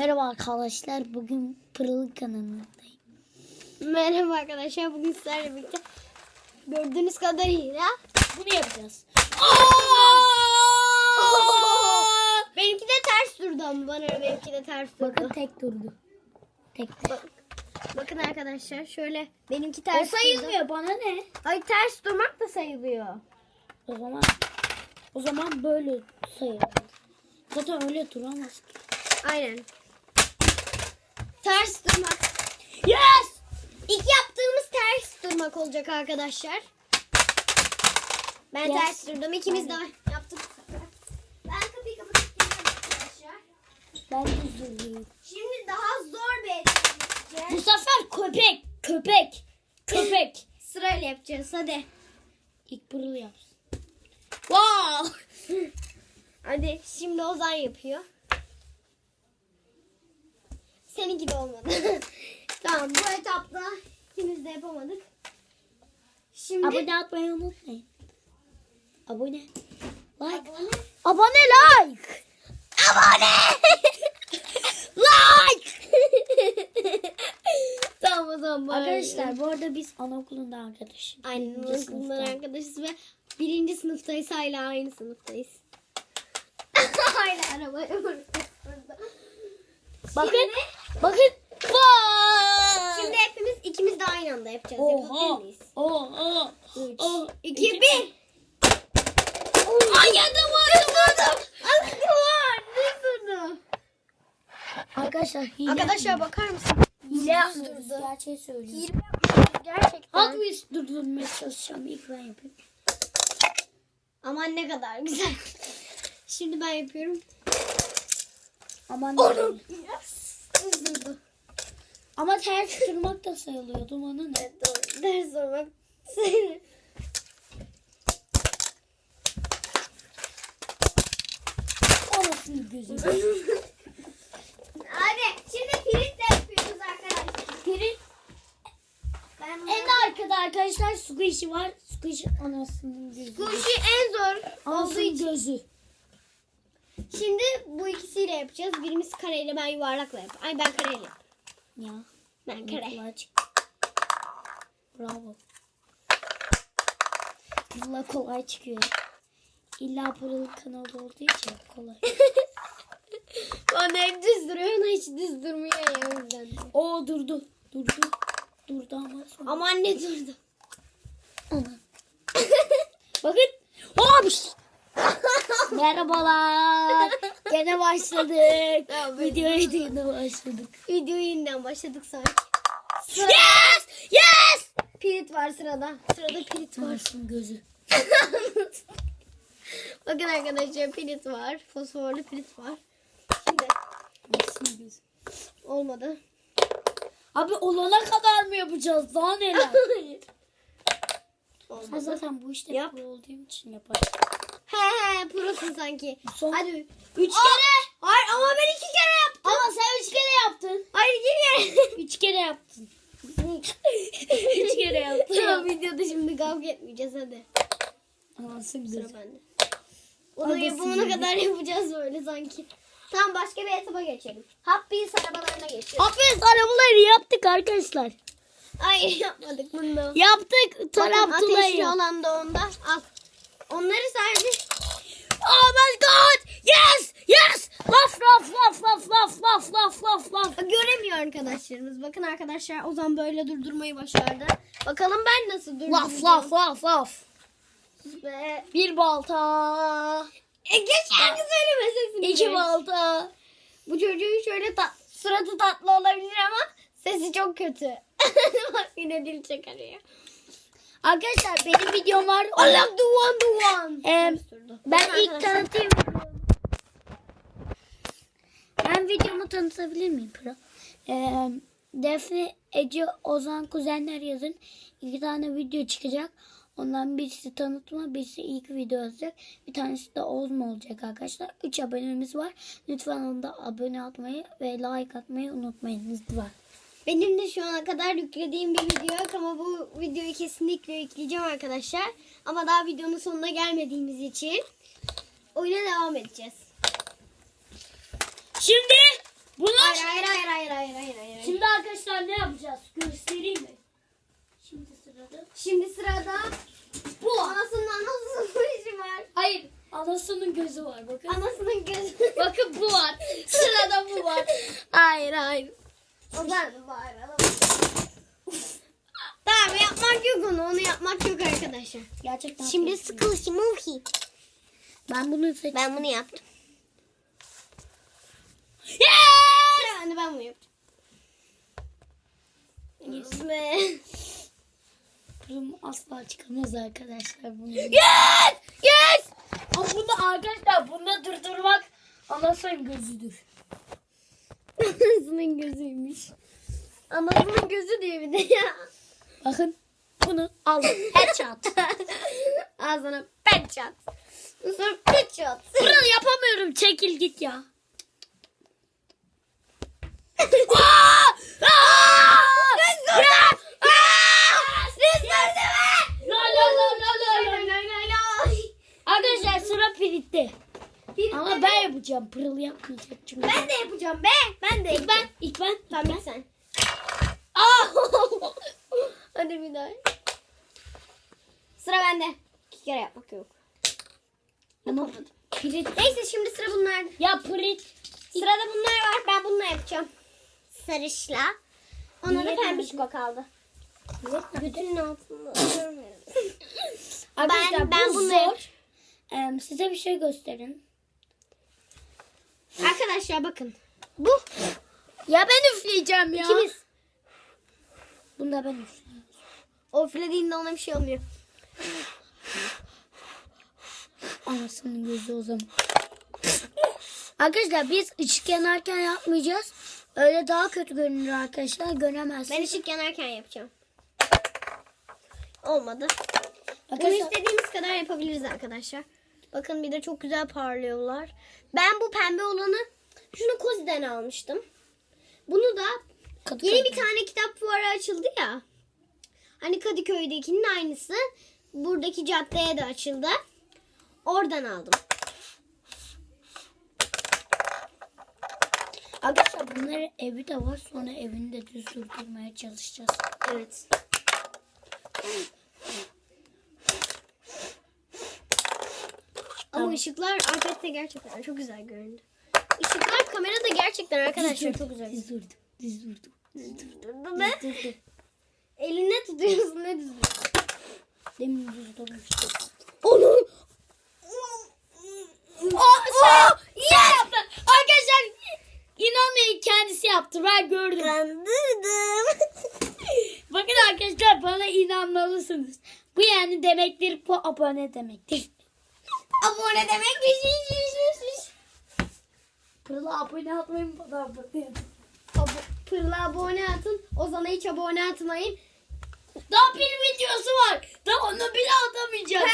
Merhaba arkadaşlar. Bugün Pırıl kanalındayım. Merhaba arkadaşlar. Bugün sizlerle birlikte gördüğünüz kadarıyla Bunu yapacağız. benimki de ters durdu ama bana benimki de ters durdu. Bakın tek durdu. Tek. Bak- bakın arkadaşlar şöyle benimki O ters durdu. sayılmıyor. Bana ne? Ay ters durmak da sayılıyor. O zaman o zaman böyle sayılır. Zaten öyle duramaz ki. Aynen. Ters durmak. Yes! İlk yaptığımız ters durmak olacak arkadaşlar. Ben Yes. ters durdum. İkimiz de yaptık. Ben kapıyı kapatıp geliyorum arkadaşlar. Ben düz durdum. Şimdi daha zor bir etkinlik Bu sefer köpek. Köpek. Köpek. Sırayla yapacağız hadi. İlk Pırıl yapsın. Wow! Hadi şimdi Ozan yapıyor. Seninki de olmadı. tamam bu etapta ikimiz de yapamadık. Şimdi Abone atmayı unutmayın. Abone. Like. Abone. Abone like. Abone. like. tamam o zaman bu Arkadaşlar bu arada biz anaokulunda arkadaşız. Aynen sınıfta. arkadaşız ve birinci sınıftayız hala aynı sınıftayız. hala araba Bakın. Bakın. Vay. şimdi hepimiz ikimiz de aynı anda yapacağız. Oha. Yapabilir miyiz? Oha. 3, Oh, 2, iki- 1. Ay yedim yedim. Arkadaşlar hile. Arkadaşlar bakar mısın? hile yapmıyoruz. Gerçeği söylüyoruz. Hile gerçekten. Hot Wheels durdurmaya çalışacağım. İlk ben yapayım. Aman ne kadar güzel. Şimdi ben yapıyorum. Aman Oğlum. Yes hızlıydı. Ama ters kırmak da sayılıyordu. Bana ne? Evet, doğru. Ters olmak sayılıyor. Orasını gözüm. Abi şimdi pirinç de yapıyoruz arkadaşlar. Pirinç. En arkada arkadaşlar su var. Su anasının gözü. Squishy en zor. Anasının gözü. Şimdi bu ikisiyle yapacağız. Birimiz kareyle ben yuvarlakla yap. Ay ben kareyle yap. Ya. Ben kare. Bravo. Valla kolay çıkıyor. İlla pırıl kanalı olduğu için kolay. Bana hep düz duruyor. Ona hiç düz durmuyor ya o yüzden. de. Oo durdu. Durdu. Durdu ama sonra. Ama anne durdu. Ana. Bakın. Hops. Merhabalar. Gene başladık. Videoya yine başladık. Videoyu yeniden başladık sanki. Sıra- Yes! Yes! Pirit var sırada. Sırada pirit var. Anasının gözü. Bakın arkadaşlar pirit var. Fosforlu pirit var. Şimdi Anasının gözü. olmadı. Abi olana kadar mı yapacağız? Daha neler? Hayır. Olmadı. zaten bu işte Yap. olduğum için yaparım. He he prosun sanki. Son- Hadi. Üç Aa! kere. Hayır ama ben iki kere yaptım. Ama sen üç kere yaptın. Hayır iki kere. Üç kere yaptın. üç kere yaptın. Tamam videoda şimdi kavga etmeyeceğiz hadi. Anasının Sıra gözü. bende. Onu yapımına kadar yapacağız böyle sanki. Tamam başka bir etaba geçelim. Happy arabalarına geçelim. Hafif arabaları yaptık arkadaşlar. Ay yapmadık bunu. Yaptık Bakın taraftıları. ateşli olan da onda. Al. Onları sadece Oh my god! Yes! Yes! Laf laf laf laf laf laf laf laf laf. göremiyor arkadaşlarımız. Bakın arkadaşlar Ozan böyle durdurmayı başardı. Bakalım ben nasıl durduracağım. Laf laf laf laf. Ve... Bir balta. E geç söyleme sesini. İki balta. Bu çocuğun şöyle tat, suratı tatlı olabilir ama sesi çok kötü. Bak yine dil çıkarıyor. Arkadaşlar benim videom var. Allah duvan duvan. Em, ben Bakın ilk arkadaşlar. tanıtayım. Ben videomu tanıtabilir miyim Pro? Ee, Defne, Ece, Ozan kuzenler yazın. İki tane video çıkacak. Ondan birisi tanıtma, birisi ilk video olacak. Bir tanesi de Ozma olacak arkadaşlar. Üç abonemiz var. Lütfen onda abone atmayı ve like atmayı unutmayın. Lütfen. Benim de şu ana kadar yüklediğim bir video yok ama bu videoyu kesinlikle yükleyeceğim arkadaşlar. Ama daha videonun sonuna gelmediğimiz için oyuna devam edeceğiz. Şimdi bunu Aynen. ne yapacağız? Göstereyim mi? Şimdi sırada. Şimdi sırada Bu. anasının anasının işi var. Hayır. Anasının gözü var bakın. Anasının gözü. bakın bu var. Sırada bu var. Hayır hayır. Var. Tamam yapmak yok onu. Onu yapmak yok arkadaşlar. Gerçekten. Şimdi çok iyi. sıkıl Smoky. Ben bunu seç. Ben bunu yaptım. Yes! Sıra bende ben bunu yaptım. Yes. Pırım asla çıkamaz arkadaşlar bunu. Yes! Yes! Ama bunu arkadaşlar bunda durdurmak anasının gözüdür. Anasının gözüymüş. Anasının gözü diyor bir de ya. Bakın bunu aldım. Headshot. Ağzına pet shot. Sonra pet shot. Pırıl yapamıyorum. Çekil git ya. La la la. Arkadaşlar sıra Pirit'te. Ama ben yapacağım. Pırıl yapmayacak çünkü. Ben de yapacağım be. Ben de İlk ben. ilk ben. Tamam ilk sen. Aa! Hadi bir daha. Sıra bende. İki kere yapmak yok. Ama Pirit. Neyse şimdi sıra bunlar. Ya Pirit. Sırada bunlar var. Ben bununla yapacağım. Sarışla. Ona da pembişko kaldı. Götünün altında. Arkadaşlar ben bu bunu zor. Em, size bir şey gösterin. Arkadaşlar bakın. Bu Ya ben üfleyeceğim ya. ikimiz. Bunda ben üfleyeceğim. O üflediğinde ona bir şey olmuyor. Anasının gözü o zaman. Arkadaşlar biz ışık yanarken yapmayacağız. Öyle daha kötü görünür arkadaşlar. Göremezsiniz. Ben ışık yanarken yapacağım. Olmadı. Bunu Arkadaşlar, istediğimiz kadar yapabiliriz arkadaşlar. Bakın bir de çok güzel parlıyorlar. Ben bu pembe olanı şunu Kozi'den almıştım. Bunu da Kadı yeni bir tane kitap fuarı açıldı ya. Hani Kadıköy'dekinin aynısı. Buradaki caddeye de açıldı. Oradan aldım. Arkadaşlar bunların evi de var. Sonra evini de düz durdurmaya çalışacağız. Evet. Işıklar iPad'de gerçekten çok güzel göründü. Işıklar kamerada gerçekten arkadaşlar çok güzel. Düz durdum. Düz durdum. Durdu be. Düz durdum. Eline tutuyorsun ne düzgün. Demin düz durmuştum. Onu. Aa, sen yaptı. Arkadaşlar inanmayın kendisi yaptı. Ben gördüm. Kandırdım. Bakın arkadaşlar bana inanmalısınız. Bu yani demektir bu abone demektir. Abone demek Pırla abone atmayın bana abone. Ab- Pırla abone atın. Ozan'a hiç abone atmayın. Daha bir videosu var. Daha onu bile atamayacağız.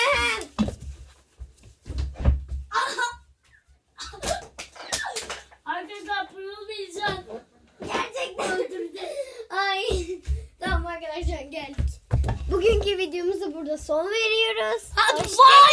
Arkadaşlar Pırıl insan Gerçekten. öldürdü. Ay. Tamam arkadaşlar geldik. Bugünkü videomuza burada son veriyoruz. Hadi bay.